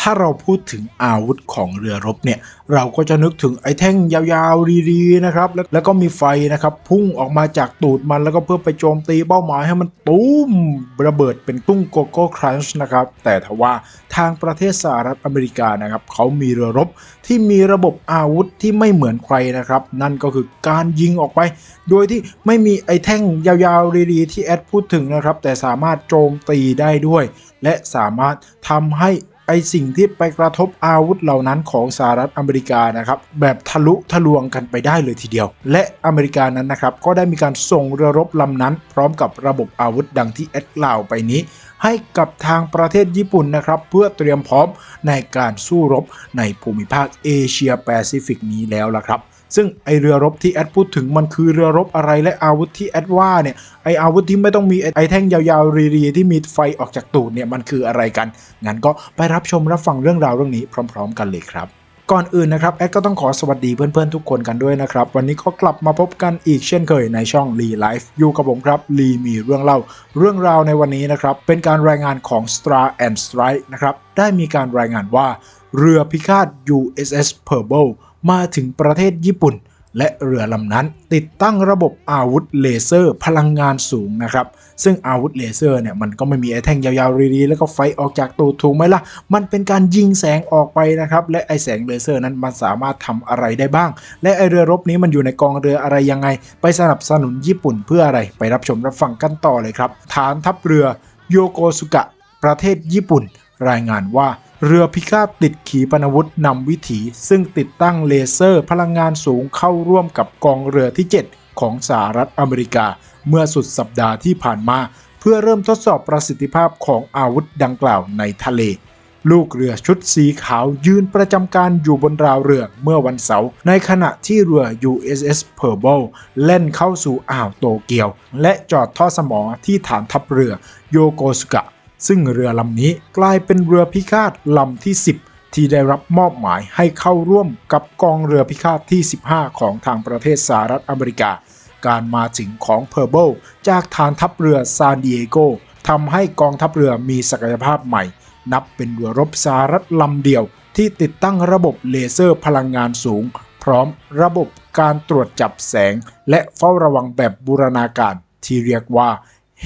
ถ้าเราพูดถึงอาวุธของเรือรบเนี่ย เราก็จะนึกถึงไอ้แท่งยาวๆรีๆนะครับ แล้วก็มีไฟนะครับ พุ่งออกมาจากตูดมันแล้วก็เพื่อไปโจมตีเป้าหมายให้มันตุ้มระเบิดเป็นตุ้งโกโก้ครันช์นะครับ แต่ทว่าทางประเทศสหรัฐอเมริกานะครับ เขามีเรือรบที่มีระบบอาวุธที่ไม่เหมือนใครนะครับ นั่นก็คือการยิงออกไป โดยที่ไม่มีไอ้แท่งยาวๆรีๆที่แอดพูดถึงนะครับ แต่สามารถโจมตีได้ด้วย และสามารถทำให้ ไอสิ่งที่ไปกระทบอาวุธเหล่านั้นของสหรัฐอเมริกานะครับแบบทะลุทะลวงกันไปได้เลยทีเดียว และอเมริกานั้นนะครับก็ได้มีการส่งเรือรบลำนั้น พร้อมกับระบบอาวุธดังที่แอดกล่าวไปนี้ ให้กับทางประเทศญี่ปุ่นนะครับเพื่อเตรียมพร้อมในการสู้รบในภูมิภาคเอเชียแปซิฟิกนี้แล้วละครับ ซึ่งไอเรือรบที่แอดพูดถึงมันคือเรือรบอะไรและอาวุธที่แอดว่าเนี่ยไออาวุธที่ไม่ต้องมีไอแท่งยาวๆรีๆที่มีไฟออกจากตูดเนี่ยมันคืออะไรกันงั้นก็ไปรับชมรับฟังเรื่องราวเรื่องนี้พร้อม ๆ กันเลยครับก่อนอื่นนะครับแอดก็ต้องขอสวัสดีเพื่อนๆทุกคนกันด้วยนะครับ วันนี้ก็กลับมาพบกันอีกเช่นเคยในช่องลีไลฟ์อยู่กับผมครับลีมีเรื่องเล่า เรื่องราวในวันนี้นะครับ เป็นการรายงานของ Star and Strike นะครับ ได้มีการรายงานว่า เรือพิฆาต USS Pearl มาถึงประเทศญี่ปุ่น และเรือลำนั้น ติดตั้งระบบอาวุธเลเซอร์ พลังงานสูงนะครับ ซึ่งอาวุธเลเซอร์เนี่ยมันก็ไม่มีไอ้แท่งยาวๆรีๆแล้วก็ไฟออกจากตูดถูกไหมล่ะ มันเป็นการยิงแสงออกไปนะครับ และไอแสงเลเซอร์นั้นมันสามารถทำอะไรได้บ้าง และไอเรือรบนี้มันอยู่ในกองเรืออะไรยังไง ไปสนับสนุนญี่ปุ่นเพื่ออะไรไปรับชมรับฟังกันต่อเลยครับฐานทัพเรือโยโกสุกะประเทศญี่ปุ่น รายงานว่า เรือพิฆาตติดขีปนาวุธนำวิถี ซึ่งติดตั้งเลเซอร์พลังงานสูงเข้าร่วมกับกองเรือที่ 7 ของสหรัฐอเมริกา เมื่อสุดสัปดาห์ที่ผ่านมา เพื่อเริ่มทดสอบประสิทธิภาพของอาวุธดังกล่าวในทะเล ลูกเรือชุดสีขาวยืนประจำการอยู่บนราวเรือเมื่อวันเสาร์ในขณะที่เรือ USS Pearl เล่นเข้าสู่อ่าวโตเกียว และจอดท่อสมอที่ฐานทัพเรือโยโกสุกะ ซึ่งเรือลำนี้กลายเป็นเรือพิฆาตลำที่ 10 ที่ได้รับมอบหมายให้เข้าร่วมกับกองเรือพิฆาตที่ 15 ของทางประเทศสหรัฐอเมริกา การมาถึงของเพอร์เบิลจากฐานทัพเรือซานดิเอโกทำให้กองทัพเรือมีศักยภาพใหม่ นับเป็นเรือรบสหรัฐลำเดียว ที่ติดตั้งระบบเลเซอร์พลังงานสูง พร้อมระบบการตรวจจับแสง และเฝ้าระวังแบบบูรณาการที่เรียกว่า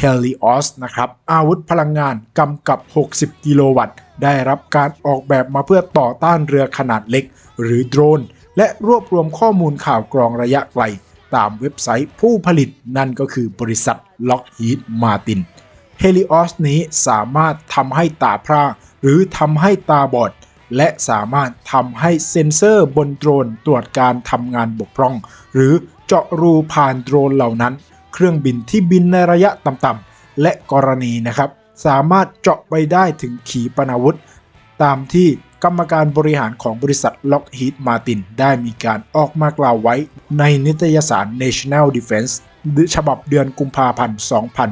Helios นะครับ อาวุธพลังงานกำกับ 60 กิโลวัตต์ ได้รับการออกแบบมาเพื่อต่อต้านเรือขนาดเล็ก หรือโดรน และรวบรวมข้อมูลข่าวกรองระยะไกล ตามเว็บไซต์ผู้ผลิตนั่นก็คือบริษัท Lockheed Martin Helios นี้สามารถทำให้ตาพร่าหรือทำให้ตาบอด และสามารถทำให้เซ็นเซอร์บนโดรนตรวจการทำงานบกพร่อง หรือเจาะรูผ่านโดรนเหล่านั้น เครื่องบินที่บินในระยะต่ำๆและกรณีนะครับ สามารถเจาะไปได้ถึงขีปนาวุธ ตามที่กรรมการบริหารของบริษัทล็อกฮีตมาตินได้มีการออกมากล่าวไว้ในนิตยสาร National Defense ฉบับเดือนกุมภาพันธ์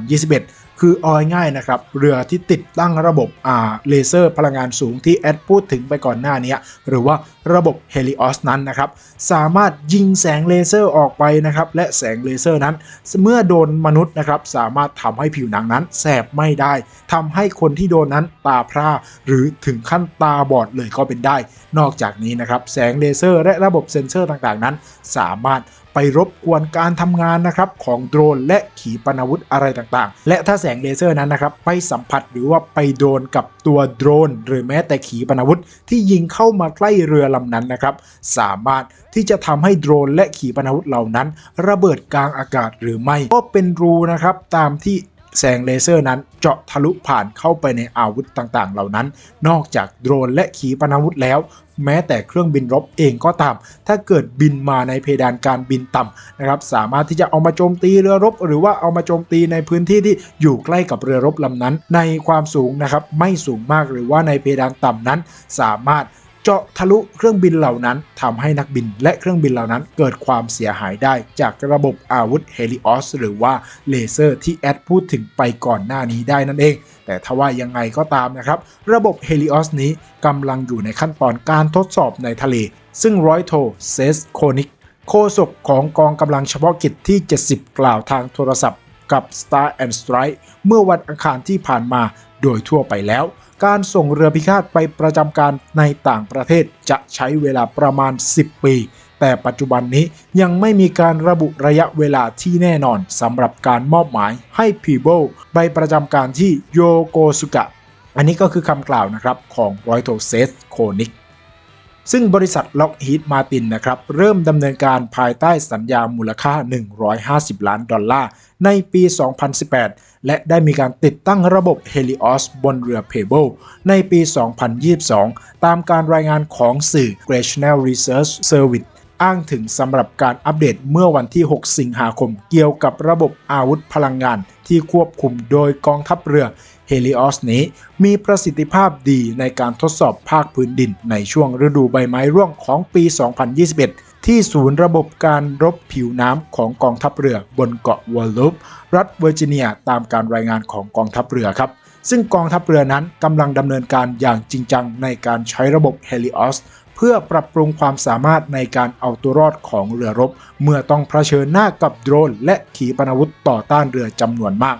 2021 คือเอาง่ายๆนะครับ เรือที่ติดตั้งระบบอ่าเลเซอร์พลังงานสูงที่แอดพูดถึงไปก่อนหน้านี้ หรือว่าระบบ Helios นั้นนะครับ สามารถยิงแสงเลเซอร์ออกไปนะครับ และแสงเลเซอร์นั้น เมื่อโดนมนุษย์นะครับ สามารถทำให้ผิวหนังนั้นแสบไม่ได้ทำให้คนที่โดนนั้นตาพร่าหรือถึงขั้นตาบอดเลยก็เป็นได้ นอกจากนี้นะครับ แสงเลเซอร์และระบบเซ็นเซอร์ต่างๆนั้น สามารถ ไปรบกวนการทำงานนะครับของโดรนและขีปนาวุธอะไรต่างๆ และถ้าแสงเลเซอร์นั้นนะครับไปสัมผัสหรือว่าไปโดนกับตัวโดรน หรือแม้แต่ขีปนาวุธที่ยิงเข้ามาใกล้เรือลำนั้นนะครับ สามารถที่จะทำให้โดรนและขีปนาวุธเหล่านั้น ระเบิดกลางอากาศหรือไม่ก็เป็นรูนะครับตามที่ แสงเลเซอร์นั้นเจาะทะลุผ่านเข้าไปในอาวุธต่างๆ เหล่านั้น นอกจากโดรนและขีปนาวุธแล้ว แม้แต่เครื่องบินรบเองก็ตาม ถ้าเกิดบินมาในเพดานการบินต่ำนะครับ สามารถที่จะเอามาโจมตีเรือรบ หรือว่าเอามาโจมตีในพื้นที่ที่อยู่ใกล้กับเรือรบลำนั้น ในความสูงนะครับไม่สูงมากหรือว่าในเพดานต่ำนั้นสามารถ เจาะทะลุเครื่องบินเหล่านั้นทำให้นักบินและเครื่องบินเหล่านั้นเกิดความเสียหายได้จากระบบอาวุธเฮลิออสหรือว่าเลเซอร์ที่แอดพูดถึงไปก่อนหน้านี้ได้นั่นเอง แต่ถ้าว่ายังไงก็ตามนะครับ ระบบเฮลิออสนี้กำลังอยู่ในขั้นตอนการทดสอบในทะเล ซึ่งร้อยโทเซสโคนิกโฆษกของกองกำลังเฉพาะกิจที่ 70 กล่าวทางโทรศัพท์กับ Star and Strike เมื่อวันอังคารที่ผ่านมาโดยทั่วไปแล้ว การส่งเรือพิฆาตไปประจำการในต่างประเทศจะใช้เวลาประมาณ 10 ปี แต่ปัจจุบันนี้ยังไม่มีการระบุระยะเวลาที่แน่นอนสำหรับการมอบหมายให้พีเบิลไปประจำการที่โยโกสุกะ อันนี้ก็คือคำกล่าวนะครับของรอยโทเซสโคนิก ซึ่งบริษัทล็อกฮีดมาตินนะครับเริ่มดำเนินการภายใต้สัญญามูลค่า 150 ล้านดอลลาร์ ในปี 2018 และได้มีการติดตั้งระบบ Helios บนเรือ Pebble ในปี 2022 ตามการรายงานของสื่อ National Research Service อ้างถึงสำหรับการอัปเดตเมื่อวันที่ 6 สิงหาคม เกี่ยวกับระบบอาวุธพลังงานที่ควบคุมโดยกองทัพเรือ Helios นี้มีประสิทธิภาพดีในการทดสอบภาคพื้นดินในช่วงฤดูใบไม้ร่วงของปี 2021 ที่ศูนย์ระบบการรบผิวน้ำของกองทัพเรือบนเกาะวอลลูปรัฐเวอร์จิเนียตามการรายงานของกองทัพเรือครับ ซึ่งกองทัพเรือนั้นกำลังดำเนินการอย่างจริงจังในการใช้ระบบ Helios เพื่อปรับปรุงความสามารถในการเอาตัวรอดของเรือรบ เมื่อต้องเผชิญหน้ากับโดรน และขีปนาวุธต่อต้านเรือจำนวนมาก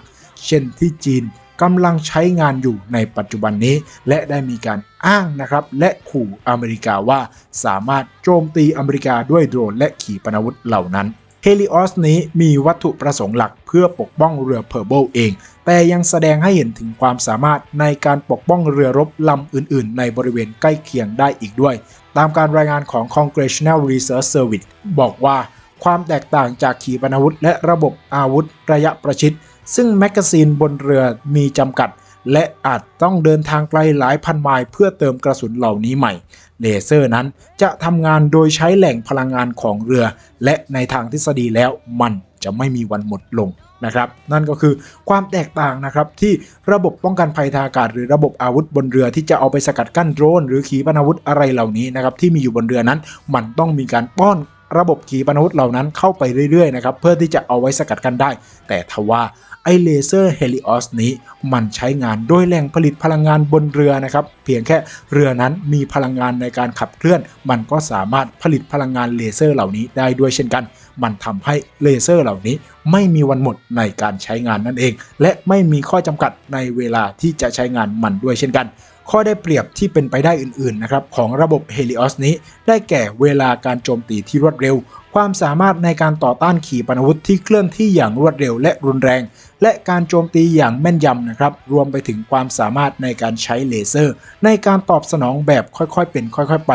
เช่นที่จีน กำลังใช้งานอยู่ในปัจจุบันนี้ และได้มีการอ้างนะครับ และขู่อเมริกาว่าสามารถโจมตีอเมริกาด้วยโดรนและขีปนาวุธเหล่านั้นเฮลิออสนี้มีวัตถุประสงค์หลักเพื่อปกป้องเรือเพอร์เบิลเอง แต่ยังแสดงให้เห็นถึงความสามารถในการปกป้องเรือรบลำอื่น ๆ ในบริเวณใกล้เคียงได้อีกด้วย ตามการรายงานของ Congressional Research Service บอกว่า ความแตกต่างจากขีปนาวุธและระบบอาวุธระยะประชิด ซึ่งแมกกาซีนบนเรือมีจำกัด และอาจต้องเดินทางไกลหลายพันไมล์เพื่อเติมกระสุนเหล่านี้ใหม่ เลเซอร์นั้นจะทำงานโดยใช้แหล่งพลังงานของเรือ และในทางทฤษฎีแล้วมันจะไม่มีวันหมดลงนะครับนั่นก็คือความแตกต่างนะครับที่ระบบป้องกันภัยทางอากาศ หรือระบบอาวุธบนเรือที่จะเอาไปสกัดกั้นโดรน หรือขีปนาวุธอะไรเหล่านี้นะครับที่มีอยู่บนเรือนั้น มันต้องมีการป้อน ระบบขีปนาวุธเหล่านั้นเข้าไปเรื่อยๆนะครับเพื่อที่จะเอาไว้สกัดกันได้ แต่ทว่าไอเลเซอร์เฮลิออสนี้มันใช้งานโดยแหล่งผลิตพลังงานบนเรือนะครับ เพียงแค่เรือนั้นมีพลังงานในการขับเคลื่อน มันก็สามารถผลิตพลังงานเลเซอร์เหล่านี้ได้ด้วยเช่นกัน มันทำให้เลเซอร์เหล่านี้ไม่มีวันหมดในการใช้งานนั่นเอง และไม่มีข้อจำกัดในเวลาที่จะใช้งานมันด้วยเช่นกัน ข้อได้เปรียบที่เป็นไปได้อื่นๆนะครับของระบบ Helios นี้ ได้แก่เวลาการโจมตีที่รวดเร็ว ความสามารถในการต่อต้านขีปนาวุธที่เคลื่อนที่อย่างรวดเร็วและรุนแรง และการโจมตีอย่างแม่นยำนะครับ รวมไปถึงความสามารถในการใช้เลเซอร์ ในการตอบสนองแบบค่อยๆเป็นค่อยๆไป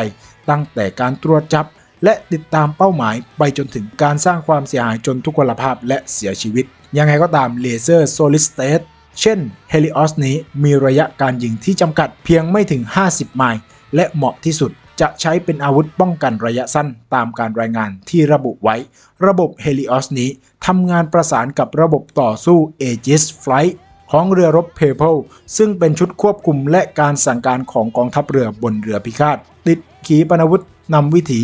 ตั้งแต่การตรวจจับ และติดตามเป้าหมาย ไปจนถึงการสร้างความเสียหายจนทุกพลภาพและเสียชีวิต ยังไงก็ตามเลเซอร์ solid state เเช่น Helios นี้มีระยะการยิงที่จำกัดเพียงไม่ถึง 50 ไมล์ และเหมาะที่สุดจะใช้เป็นอาวุธป้องกันระยะสั้นตามการรายงานที่ระบุไว้ ระบบ Helios นี้ทำงานประสานกับระบบต่อสู้ Aegis Flight ของเรือรบ p a p l e ซึ่งเป็นชุดควบคุมและการสั่งการของกองทัพเรือบนเรือพิฆาต ติดขีปนาวุธนำวิถี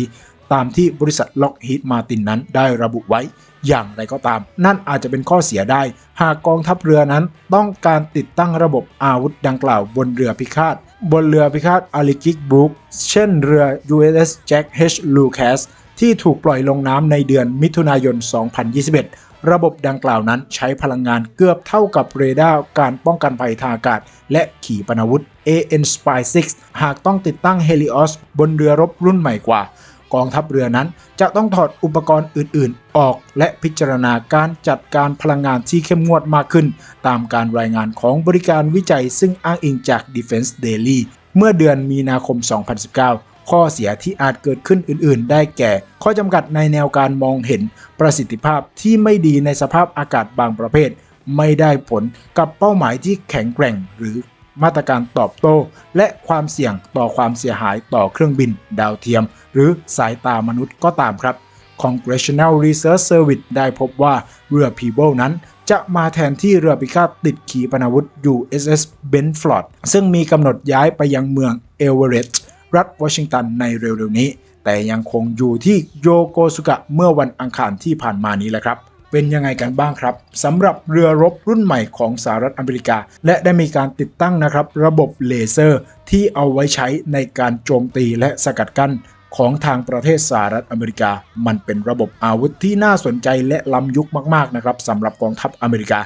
ตามที่บริษัทล็อกฮีดมาตินนั้นได้ระบุไว้ อย่างไรก็ตาม นั่นอาจจะเป็นข้อเสียได้ หากกองทัพเรือนั้นต้องการติดตั้งระบบอาวุธดังกล่าวบนเรือพิฆาต บนเรือพิฆาตอาริกิกบรูคเช่นเรือ USS Jack H. Lucas ที่ถูกปล่อยลงน้ำในเดือนมิถุนายน 2021ระบบดังกล่าวนั้นใช้พลังงานเกือบเท่ากับเรดาร์การป้องกันภัยทางอากาศ และขีปนาวุธ AN Spy 6 หากต้องติดตั้ง Helios บนเรือรบรุ่นใหม่กว่า กองทัพเรือนั้น จะต้องถอดอุปกรณ์อื่น ๆ ออกและพิจารณาการจัดการพลังงานที่เข้มงวดมากขึ้น ตามการรายงานของบริการวิจัยซึ่งอ้างอิงจาก Defense Daily เมื่อเดือนมีนาคม 2019 ข้อเสียที่อาจเกิดขึ้นอื่น ๆ ได้แก่ ข้อจำกัดในแนวการมองเห็น ประสิทธิภาพที่ไม่ดีในสภาพอากาศบางประเภท ไม่ได้ผลกับเป้าหมายที่แข็งแกร่งหรือมาตรการตอบโต้ และความเสี่ยงต่อความเสียหายต่อเครื่องบินดาวเทียม หรือสายตามนุษย์ก็ตามครับ Congressional Research Service ได้พบว่าเรือ Peeble นั้น จะมาแทนที่เรือพิฆาตติดขีปนาวุธ USS Benford ซึ่งมีกำหนดย้ายไปยังเมืองเอเวอเรสต์รัฐวอชิงตันในเร็วๆนี้ แต่ยังคงอยู่ที่โยโกสุกะเมื่อวันอังคารที่ผ่านมานี้แหละครับ เป็นยังไงกันบ้างครับสำหรับเรือรบรุ่นใหม่ของสหรัฐอเมริกา และได้มีการติดตั้งนะครับ ระบบเลเซอร์ที่เอาไว้ใช้ในการโจมตีและสกัดกั้น ของทางประเทศสหรัฐอเมริกา มันเป็นระบบอาวุธที่น่าสนใจและล้ำยุคมากๆนะครับสำหรับกองทัพอเมริกา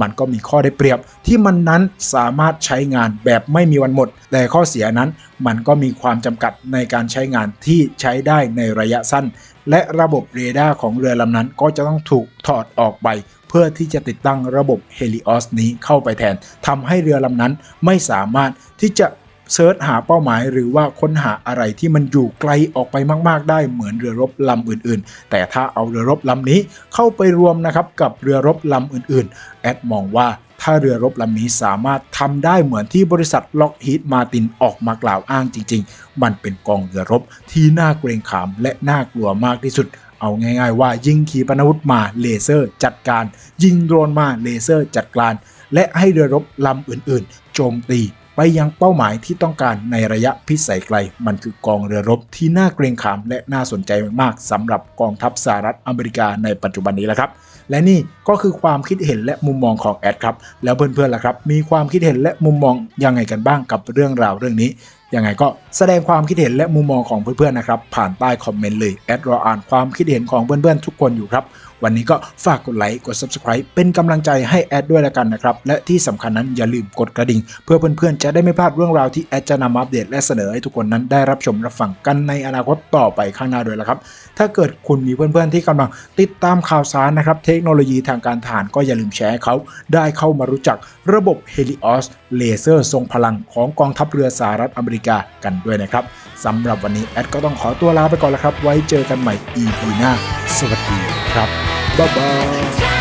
มันก็มีข้อได้เปรียบที่มันนั้นสามารถใช้งานแบบไม่มีวันหมด แต่ข้อเสียนั้นมันก็มีความจำกัดในการใช้งานที่ใช้ได้ในระยะสั้น และระบบเรดาร์ของเรือลำนั้นก็จะต้องถูกถอดออกไปเพื่อที่จะติดตั้งระบบ Helios นี้เข้าไปแทนทำให้เรือลำนั้นไม่สามารถที่จะ เซิร์ชหาเป้าหมายหรือว่าค้นหาอะไรที่มันอยู่ไกลออกไปมาก ๆ ได้เหมือนเรือรบลำอื่น ๆ แต่ถ้าเอาเรือรบลำนี้เข้าไปรวมนะครับกับเรือรบลำอื่น ๆ แอดมองว่าถ้าเรือรบลำนี้สามารถทำได้เหมือนที่บริษัทล็อกฮีดมาตินออกมากล่าวอ้างจริง ๆ มันเป็นกองเรือรบที่น่าเกรงขามและน่ากลัวมากที่สุดเอาง่าย ๆ ว่ายิงขีปนาวุธมาเลเซอร์จัดการ ยิงโดรนมาเลเซอร์จัดการ และให้เรือรบลำอื่น ๆ โจมตี ไปยังเป้าหมายที่ต้องการในระยะพิสัยไกล มันคือกองเรือรบที่น่าเกรงขามและน่าสนใจมากๆสำหรับกองทัพสหรัฐอเมริกาในปัจจุบันนี้แหละครับ และนี่ก็คือความคิดเห็นและมุมมองของแอดครับ แล้วเพื่อนๆล่ะครับ มีความคิดเห็นและมุมมองยังไงกันบ้างกับเรื่องราวเรื่องนี้ยังไงก็แสดงความคิดเห็นและมุมมองของเพื่อนๆนะครับ ผ่านใต้คอมเมนต์เลยแอดรออ่านความคิดเห็นของเพื่อนๆทุกคนอยู่ครับ วันนี้ก็ฝากกดไลค์กด Subscribe เป็นกำลังใจให้แอดด้วยละกันนะครับ และที่สำคัญนั้นอย่าลืมกดกระดิ่ง เพื่อเพื่อนๆจะได้ไม่พลาดเรื่องราวที่แอดจะนำมาอัปเดตและเสนอให้ทุกคนนั้นได้รับชมรับฟังกันในอนาคตต่อไปข้างหน้าด้วยละครับ ถ้าเกิดคุณมีเพื่อนๆที่กำลังติดตามข่าวสารนะครับ เทคโนโลยีทางการทหารก็อย่าลืมแชร์ให้เขาได้เข้ามารู้จักระบบ Helios เลเซอร์ทรงพลังของกองทัพเรือสหรัฐอเมริกากันด้วยนะครับสำหรับวันนี้แอดก็ต้องขอตัวลาไปก่อนแล้วครับ ไว้เจอกันใหม่ EP หน้า สวัสดีครับ Bye bye.